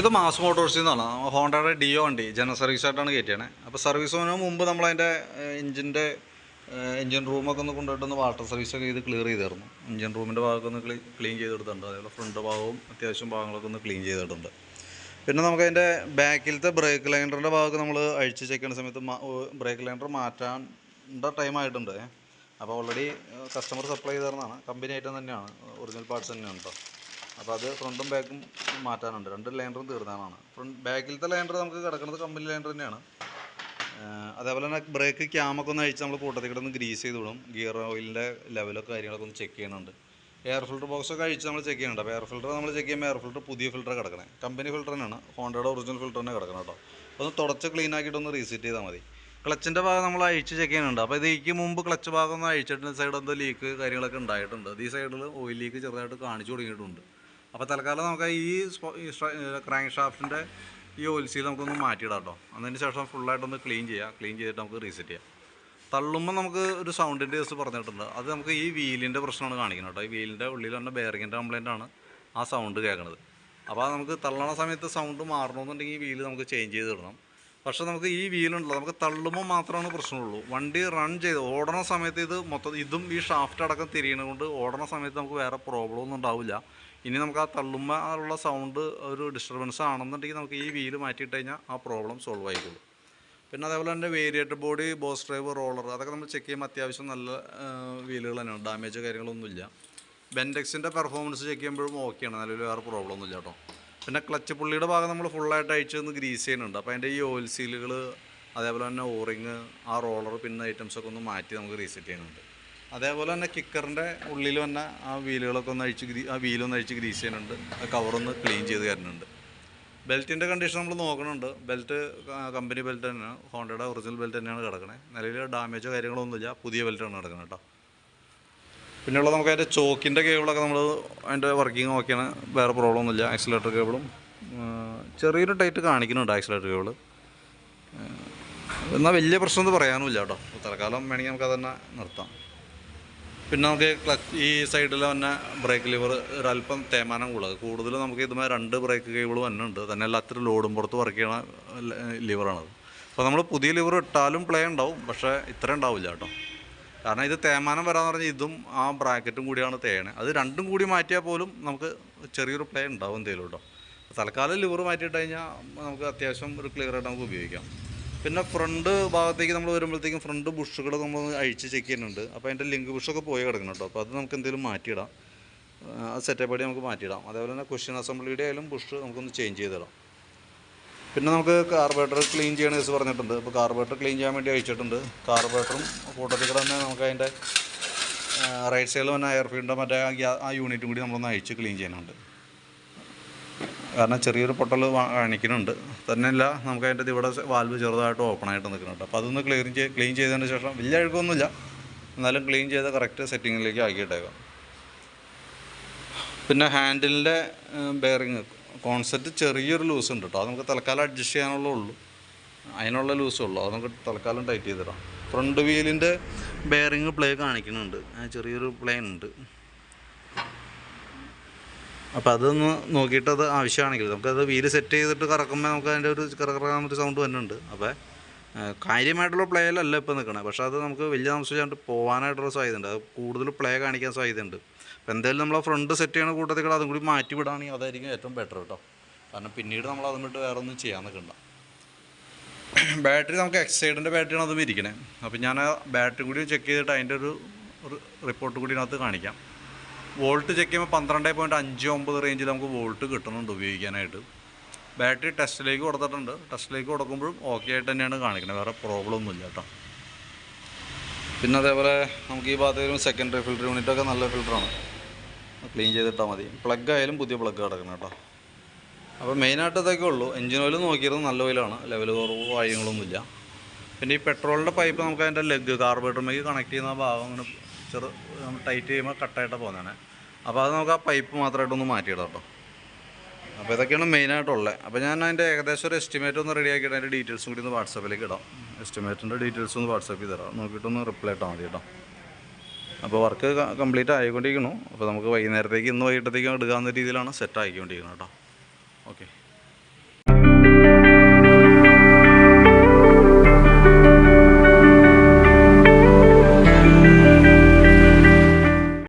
ഇത് മാസ് മോട്ടോഴ്സിൽ നിന്നാണ് ഹോണ്ടയുടെ ഡിയോ വണ്ടി ജനറൽ സർവീസ് ആയിട്ടാണ് കയറ്റിയത് അപ്പോൾ സർവീസ് പോകുന്നതിന് മുമ്പ് നമ്മളതിന്റെ എഞ്ചിന്റെ എഞ്ചിൻ റൂമൊക്കെ ഒന്ന് കൊണ്ടുപോയിട്ടൊന്ന് വാട്ടർ സർവീസ് ഒക്കെ ചെയ്ത് ക്ലിയർ ചെയ്തായിരുന്നു എഞ്ചിൻ റൂമിന്റെ ഭാഗമൊക്കെ ഒന്ന് ക്ലീ ക്ലീൻ ചെയ്തെടുത്തിട്ടുണ്ട്. അതേപോലെ ഫ്രണ്ട് ഭാഗവും അത്യാവശ്യം ഭാഗങ്ങളൊക്കെ ഒന്ന് ക്ലീൻ ചെയ്തിട്ടുണ്ട്. പിന്നെ നമുക്ക് അതിന്റെ ബാക്കിലത്തെ ബ്രേക്ക് ലൈൻഡറിന്റെ ഭാഗമൊക്കെ നമ്മൾ അഴിച്ച് ചെക്ക് ചെയ്യുന്ന സമയത്ത് ബ്രേക്ക് ലൈൻഡർ മാറ്റാണ്ട ടൈം ആയിട്ടുണ്ട്. അപ്പോൾ ഓൾറെഡി കസ്റ്റമർ സപ്ലൈ ചെയ്തതാണ് കമ്പനി ഐറ്റം തന്നെയാണ്. ഒറിജിനൽ പാർട്സ് തന്നെയാണ് കേട്ടോ അപ്പോൾ അത് ഫ്രണ്ടും ബാക്കും മാറ്റാനുണ്ട്. രണ്ട് ലൈൻഡറും തീർന്നാണ് ഫ്രണ്ട് ബാക്കിലത്തെ ലൈൻഡർ നമുക്ക് കിടക്കുന്നത് കമ്പനി ലൈൻഡർ തന്നെയാണ്. അതേപോലെ തന്നെ ബ്രേക്ക് ക്യാമൊക്കെ ഒന്ന് അഴിച്ച് നമ്മൾ കൂട്ടത്തിൽ കിടന്ന് ഗ്രീസ് ചെയ്ത് വിടും. ഗിയർ ഓയിലിന്റെ ലെവലൊക്കെ കാര്യങ്ങളൊക്കെ ഒന്ന് ചെക്ക് ചെയ്യുന്നുണ്ട്. എയർ ഫിൽറ്റർ ബോക്സ് ഒക്കെ അഴിച്ച് നമ്മൾ ചെക്ക് ചെയ്യുന്നുണ്ട്. അപ്പോൾ എയർ ഫിൽറ്റർ നമ്മൾ ചെക്ക് ചെയ്യുമ്പോൾ എയർ ഫിൽറ്റർ പുതിയ ഫിൽറ്റർ കിടക്കണേ. കമ്പനി ഫിൽറ്റർ തന്നെയാണ്. ഹോണ്ടയുടെ ഒറിജിനൽ ഫിൽറ്റർ തന്നെ കിടക്കണം കേട്ടോ. ഒന്ന് തുടച്ച് ക്ലീൻ ആക്കിയിട്ട് ഒന്ന് റീസെറ്റ് ചെയ്താൽ മതി ക്ലച്ചിന്റെ ഭാഗം നമ്മൾ അഴിച്ച് ചെക്ക് ചെയ്യുന്നുണ്ട്. അപ്പോൾ ഇതിക്ക് മുമ്പ് ക്ലച്ച് ഭാഗം ഒന്ന് അഴിച്ചിട്ട് സൈഡ് എന്തോ ലീക്ക് കാര്യങ്ങളൊക്കെ ഉണ്ടായിട്ടുണ്ട്. ഈ സൈഡിൽ ഓയിൽ ലീക്ക് ചെറുതായിട്ട് കാണിച്ചു തുടങ്ങിയിട്ടുണ്ട്. അപ്പോൾ തൽക്കാലം നമുക്ക് ഈ ക്രാങ്ക് ഷാഫ്റ്റിന്റെ ഈ ഓയിൽ നമുക്കൊന്ന് മാറ്റിയിടാം കേട്ടോ അതിന് ശേഷം ഫുള്ളായിട്ടൊന്ന് ക്ലീൻ ചെയ്യാം. ക്ലീൻ ചെയ്തിട്ട് നമുക്ക് റീസെറ്റ് ചെയ്യാം. തള്ളുമ്പോൾ നമുക്ക് ഒരു സൗണ്ടിന്റെ കേസ് പറഞ്ഞിട്ടുണ്ട് അത് നമുക്ക് ഈ വീലിന്റെ പ്രശ്നമാണ് കാണിക്കുന്നത് കേട്ടോ. ഈ വീലിന്റെ ഉള്ളിൽ തന്നെ ബെയറിങ്ങിന്റെ കംപ്ലൈന്റ് ആണ് ആ സൗണ്ട് കേൾക്കുന്നത്. അപ്പോൾ നമുക്ക് തള്ളണ സമയത്ത് സൗണ്ട് മാറണമെന്നുണ്ടെങ്കിൽ ഈ വീൽ നമുക്ക് ചേഞ്ച് ചെയ്ത് ഇടണം. പക്ഷേ നമുക്ക് ഈ വീലുണ്ടല്ലോ നമുക്ക് തള്ളുമ്പോൾ മാത്രമാണ് പ്രശ്നമുള്ളൂ. വണ്ടി റൺ ചെയ്ത് ഓടണ സമയത്ത് ഇത് മൊത്തം ഇതും ഈ ഷാഫ്റ്റ് അടക്കം തിരിയണ കൊണ്ട് ഓടണ സമയത്ത് നമുക്ക് വേറെ പ്രോബ്ലം ഒന്നും ഉണ്ടാവില്ല. ഇനി നമുക്ക് ആ തള്ളുമ്പോൾ ഉള്ള സൗണ്ട് ഒരു ഡിസ്റ്റർബൻസ് ആണെന്നുണ്ടെങ്കിൽ നമുക്ക് ഈ വീൽ മാറ്റിയിട്ട് കഴിഞ്ഞാൽ ആ പ്രോബ്ലം സോൾവ് ആയിക്കോളും. പിന്നെ അതേപോലെ തന്നെ variator body boss drive roller അതൊക്കെ നമ്മൾ ചെക്ക് ചെയ്യുമ്പോൾ അത്യാവശ്യം നല്ല വീലുകൾ തന്നെയാണ്. ഡാമേജ് കാര്യങ്ങളൊന്നുമില്ല ബെൻഡെക്സിന്റെ പെർഫോമൻസ് ചെക്ക് ചെയ്യുമ്പോഴും ഓക്കെയാണ് നല്ലൊരു വേറെ പ്രോബ്ലം ഒന്നുമില്ല കേട്ടോ. പിന്നെ ക്ലച്ച് പുള്ളിയുടെ ഭാഗം നമ്മൾ ഫുള്ളായിട്ട് അഴിച്ച് ഒന്ന് ഗ്രീസ് ചെയ്യുന്നുണ്ട്. അപ്പോൾ അതിന്റെ ഈ ഓയിൽ സീലുകൾ അതേപോലെ തന്നെ ഓറിങ് ആ റോളർ പിന്നെ ഐറ്റംസൊക്കെ ഒന്ന് മാറ്റി നമുക്ക് റീസെറ്റ് ചെയ്യുന്നുണ്ട് അതേപോലെ തന്നെ കിക്കറിന്റെ ഉള്ളിൽ തന്നെ ആ വീലുകളൊക്കെ ഒന്ന് അഴിച്ച് ആ വീലൊന്ന് അഴിച്ച് ഗ്രീസ് ചെയ്യുന്നുണ്ട്. ആ കവറൊന്ന് ക്ലീൻ ചെയ്ത് തരുന്നുണ്ട്. ബെൽറ്റിന്റെ കണ്ടീഷൻ നമ്മൾ നോക്കണുണ്ട്. ബെൽറ്റ് കമ്പനി ബെൽറ്റ് തന്നെയാണ്. ഹോണ്ടയുടെ ഒറിജിനൽ ബെൽറ്റ് തന്നെയാണ് കിടക്കുന്നത് നിലവിൽ ഡാമേജോ കാര്യങ്ങളൊന്നുമില്ല പുതിയ ബെൽറ്റാണ് കിടക്കുന്നത് കേട്ടോ. പിന്നെയുള്ള നമുക്ക് അതിന്റെ ചോക്കിന്റെ കേബിളൊക്കെ നമ്മൾ അതിന്റെ വർക്കിംഗ് നോക്കിയാണ് വേറെ പ്രോബ്ലം ഒന്നുമില്ല. ആക്സിലേറ്റർ കേബിളും. ചെറിയൊരു ടൈറ്റ് കാണിക്കുന്നുണ്ട് ആക്സിലേറ്റർ കേബിൾ എന്നാൽ വലിയ പ്രശ്നമൊന്നും പറയാനുമില്ല കേട്ടോ. തൽക്കാലം വേണമെങ്കിൽ നമുക്ക് അതന്നെ നിർത്താം. പിന്നെ നമുക്ക് ക്ലച്ച് ഈ സൈഡിൽ തന്നെ ബ്രേക്ക് ലിവർ ഒരല്പം തേമാനം കൂടുതൽ കൂടുതൽ നമുക്ക് ഇതുമായി രണ്ട് ബ്രേക്ക് കേബിൾ തന്നെ ഉണ്ട് തന്നെ അല്ല അത്ര ലോഡും പുറത്ത് വർക്ക് ചെയ്യണ ലിവറാണത് അപ്പോൾ നമ്മൾ പുതിയ ലിവർ ഇട്ടാലും പ്ലേ ഉണ്ടാവും പക്ഷേ ഇത്ര ഉണ്ടാവില്ല കേട്ടോ. കാരണം ഇത് തേമാനം വരാന്ന് പറഞ്ഞാൽ ഇതും ആ ബ്രാക്കറ്റും കൂടിയാണ് തേയണേ അത് രണ്ടും കൂടി മാറ്റിയാൽ പോലും നമുക്ക് ചെറിയൊരു പ്ലേ ഉണ്ടാവും എന്തെങ്കിലും കേട്ടോ. തൽക്കാലം ലിവർ മാറ്റിയിട്ട് കഴിഞ്ഞാൽ നമുക്ക് അത്യാവശ്യം ഒരു ക്ലിയർ ആയിട്ട് നമുക്ക് ഉപയോഗിക്കാം. പിന്നെ ഫ്രണ്ട് ഭാഗത്തേക്ക് നമ്മൾ വരുമ്പോഴത്തേക്കും ഫ്രണ്ട് ബുഷുകൾ നമ്മൾ അഴിച്ച് ചെക്ക് ചെയ്യുന്നുണ്ട്. അപ്പോൾ അതിന്റെ ലിങ്ക് ബുഷൊക്കെ പോയി കിടക്കണം കേട്ടോ അപ്പോൾ അത് നമുക്ക് എന്തെങ്കിലും മാറ്റിയിടാം. സെറ്റപ്പ് ആയി നമുക്ക് മാറ്റിയിടാം. അതേപോലെ തന്നെ ക്വസ്റ്റ്യൻ അസംബ്ലിയുടെ ആയാലും ബുഷ് നമുക്കൊന്ന് ചേഞ്ച് ചെയ്തിടാം. പിന്നെ നമുക്ക് കാർബറേറ്റർ ക്ലീൻ ചെയ്യണ കേസ് പറഞ്ഞിട്ടുണ്ട്. അപ്പോൾ കാർബറേറ്റർ ക്ലീൻ ചെയ്യാൻ വേണ്ടി അയച്ചിട്ടുണ്ട് കാർബറേറ്ററും കൂട്ടത്തിൽ കൂടെ തന്നെ നമുക്ക് അതിന്റെ റൈറ്റ് സൈഡിൽ തന്നെ എയർ ഫീൽഡിന്റെ മറ്റേ ആ യൂണിറ്റും കൂടി നമ്മളൊന്ന് അഴിച്ച് ക്ലീൻ ചെയ്യാനുണ്ട് കാരണം ചെറിയൊരു പൊട്ടൽ കാണിക്കുന്നുണ്ട്. തന്നെയല്ല നമുക്ക് അതിന്റെ ഇവിടെ വാൽവ് ചെറുതായിട്ട് ഓപ്പൺ ആയിട്ട് നിൽക്കുന്നുണ്ട്. അപ്പോൾ അതൊന്ന് ക്ലിയർ ചെയ്ത് ക്ലീൻ ചെയ്തതിന് ശേഷം വലിയ അഴുക്കൊന്നുമില്ല. എന്നാലും ക്ലീൻ ചെയ്ത് കറക്റ്റ് സെറ്റിങ്ങിലേക്ക് ആക്കിയിട്ടേക്കാം. പിന്നെ ഹാൻഡിലിന്റെ ബെയറിങ് കോൺസെപ്റ്റ് ചെറിയൊരു ലൂസ് ഉണ്ട് കേട്ടോ അത് നമുക്ക് തൽക്കാലം അഡ്ജസ്റ്റ് ചെയ്യാനുള്ള ഉള്ളൂ. അതിനുള്ള ലൂസേ ഉള്ളൂ. അത് നമുക്ക് തൽക്കാലം ടൈറ്റ് ചെയ്തിടാം. ഫ്രണ്ട് വീലിന്റെ ബെയറിങ് പ്ലേ കാണിക്കുന്നുണ്ട്. ചെറിയൊരു പ്ലേ ഉണ്ട്. അപ്പോൾ അതൊന്ന് നോക്കിയിട്ട് അത് ആവശ്യമാണെങ്കിൽ നമുക്കത് വീൽ സെറ്റ് ചെയ്തിട്ട് കറക്കുമ്പോൾ നമുക്ക് അതിന്റെ ഒരു കറക്കറാൻ ഒരു സൗണ്ട് വരുന്നുണ്ട്. അപ്പോൾ കാര്യമായിട്ടുള്ള പ്ലേയിലല്ല ഇപ്പോൾ നിൽക്കണേ പക്ഷേ അത് നമുക്ക് വലിയ താമസിച്ചാണ്ട് പോകാനായിട്ടുള്ള സാധ്യതയുണ്ട്. അത് കൂടുതൽ പ്ലേ കാണിക്കാൻ സാധ്യതയുണ്ട്. അപ്പോൾ എന്തായാലും നമ്മൾ ഫ്രണ്ട് സെറ്റ് ചെയ്യണ കൂട്ടത്തിൽ കൂടെ അതും കൂടി മാറ്റി വിടുകയാണെങ്കിൽ അതായിരിക്കും ഏറ്റവും ബെറ്റർ കേട്ടോ. കാരണം പിന്നീട് നമ്മൾ അതും വിട്ട് വേറെ ഒന്നും ചെയ്യാൻ നിൽക്കണ്ട ബാറ്ററി നമുക്ക് എക്സൈഡിന്റെ ബാറ്ററിയാണ് അതും ഇരിക്കണേ. അപ്പോൾ ഞാൻ ആ ബാറ്ററി കൂടി ചെക്ക് ചെയ്തിട്ട് അതിന്റെ ഒരു റിപ്പോർട്ട് കൂടി അതിനകത്ത് കാണിക്കാം. വോൾട്ട് ചെക്ക് ചെയ്യുമ്പോൾ പന്ത്രണ്ട് പോയിന്റ് അഞ്ച് ഒമ്പത് റേഞ്ചിൽ നമുക്ക് വോൾട്ട് കിട്ടുന്നുണ്ട് ഉപയോഗിക്കാനായിട്ട്. ബാറ്ററി ടെസ്റ്റിലേക്ക് കൊടുത്തിട്ടുണ്ട്. ടെസ്റ്റിലേക്ക് കൊടുക്കുമ്പോഴും ഓക്കെ ആയിട്ട് തന്നെയാണ് കാണിക്കുന്നത് വേറെ പ്രോബ്ലം ഒന്നുമില്ല കേട്ടോ. പിന്നെ അതേപോലെ നമുക്ക് ഈ ഭാഗത്ത് വരുമ്പോൾ സെക്കൻഡറി ഫിൽറ്റർ യൂണിറ്റൊക്കെ നല്ല ഫിൽറ്ററാണ് ക്ലീൻ ചെയ്തിട്ടാൽ മതി. പ്ലഗ് ആയാലും പുതിയ പ്ലഗ് കിടക്കണം കേട്ടോ. അപ്പോൾ മെയിനായിട്ട് ഇതൊക്കെ ഉള്ളൂ. എഞ്ചിൻ ഓയിൽ നോക്കിയിരുന്നത് നല്ല ഓയിലാണ് ലെവൽ കുറവ് കാര്യങ്ങളൊന്നുമില്ല പിന്നെ ഈ പെട്രോളിന്റെ പൈപ്പ് നമുക്ക് അതിന്റെ ലെഗ് കാർബറേറ്ററിലേക്ക് കണക്ട് ചെയ്യുന്ന ഭാഗം അങ്ങനെ ചെറു ടൈറ്റ് ചെയ്യുമ്പോൾ കട്ടായിട്ട് പോകുന്നതാണ്. അപ്പോൾ അത് നമുക്ക് ആ പൈപ്പ് മാത്രമായിട്ടൊന്ന് മാറ്റിയിടാം കേട്ടോ അപ്പോൾ ഇതൊക്കെയാണ് മെയിനായിട്ടുള്ളത് അപ്പോൾ ഞാൻ അതിന്റെ ഏകദേശം ഒരു എസ്റ്റിമേറ്റ് ഒന്ന് റെഡി ആക്കിയിട്ട് അതിന്റെ ഡീറ്റെയിൽസും കൂടി ഒന്ന് വാട്സാപ്പിലേക്ക് ഇടാം. എസ്റ്റിമേറ്റിന്റെ ഡീറ്റെയിൽസ് ഒന്ന് വാട്സാപ്പിൽ തരാം. നോക്കിയിട്ടൊന്ന് റിപ്ലൈ ഇട്ടാൽ മതി കേട്ടോ അപ്പോൾ വർക്ക് കംപ്ലീറ്റ് ആയിക്കൊണ്ടിരിക്കണു അപ്പോൾ നമുക്ക് വൈകുന്നേരത്തേക്ക് ഇന്ന് വൈകിട്ടത്തേക്ക് എടുക്കാവുന്ന രീതിയിലാണ് സെറ്റ് ആയിക്കൊണ്ടിരിക്കുന്നത് കേട്ടോ